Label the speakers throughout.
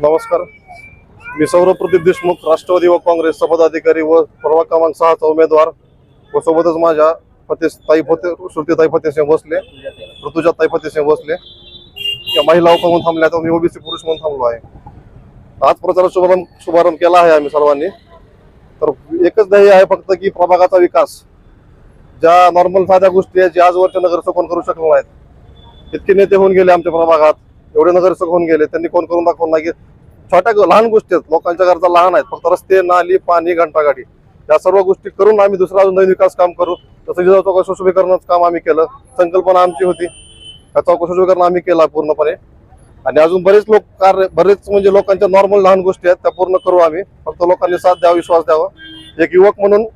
Speaker 1: नमस्कार. मी सौरभ प्रदीप देशमुख राष्ट्रवादी व काँग्रेसचा पदाधिकारी व प्रभाग क्रमांक सहाचा उमेदवार व सोबतच माझ्या फतेस ताई फते श्रुतीताई फतेसिंह भोसले ऋतुजा ताई फतेसिंह भोसले या महिला म्हणून थांबल्या तर मी ओबीसी पुरुष म्हणून थांबलो आहे. आज प्रचाराचा शुभारंभ शुभारंभ केला आहे आम्ही सर्वांनी. तर एकच ध्येय आहे फक्त की प्रभागाचा विकास. ज्या नॉर्मल साध्या गोष्टी आहेत ज्या आजवरच्या नगरसेवक कोण करू शकणार नाहीत इतके नेते होऊन गेले आमच्या प्रभागात. एवढे नगरसेवक होऊन गेले त्यांनी कोण करून दाखवून नाही छोट्या लहान गोष्टी आहेत. लोकांच्या गरजा लहान आहेत. फक्त रस्ते नाली पाणी घंटागाडी. या सर्व गोष्टी करून आम्ही दुसरा अजून नवीन विकास काम करू. तसं जिल्हा चौकशी सुशोभीकरणाचं काम आम्ही केलं. संकल्पना आमची होती. या चौकशी सुशोभीकरण आम्ही केला पूर्णपणे. आणि अजून बरेच लोक कार्य बरेच म्हणजे लोकांच्या नॉर्मल लहान गोष्टी आहेत त्या पूर्ण करू आम्ही. फक्त लोकांनी साथ द्यावा विश्वास द्यावा. एक युवक म्हणून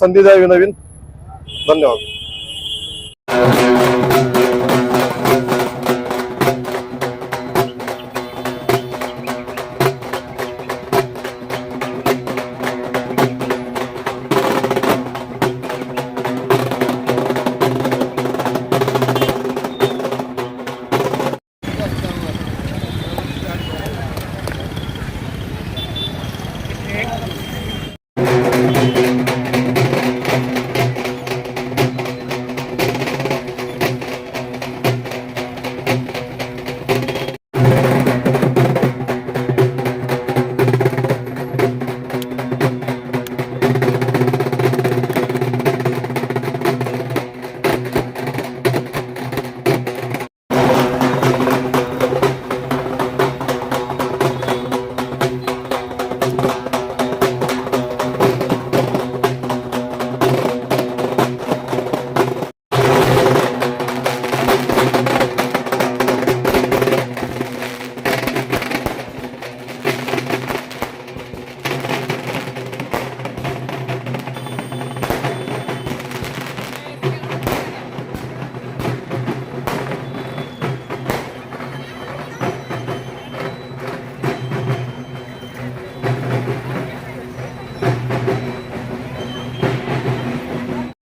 Speaker 1: संधी द्यावी नवीन. धन्यवाद. Thank you.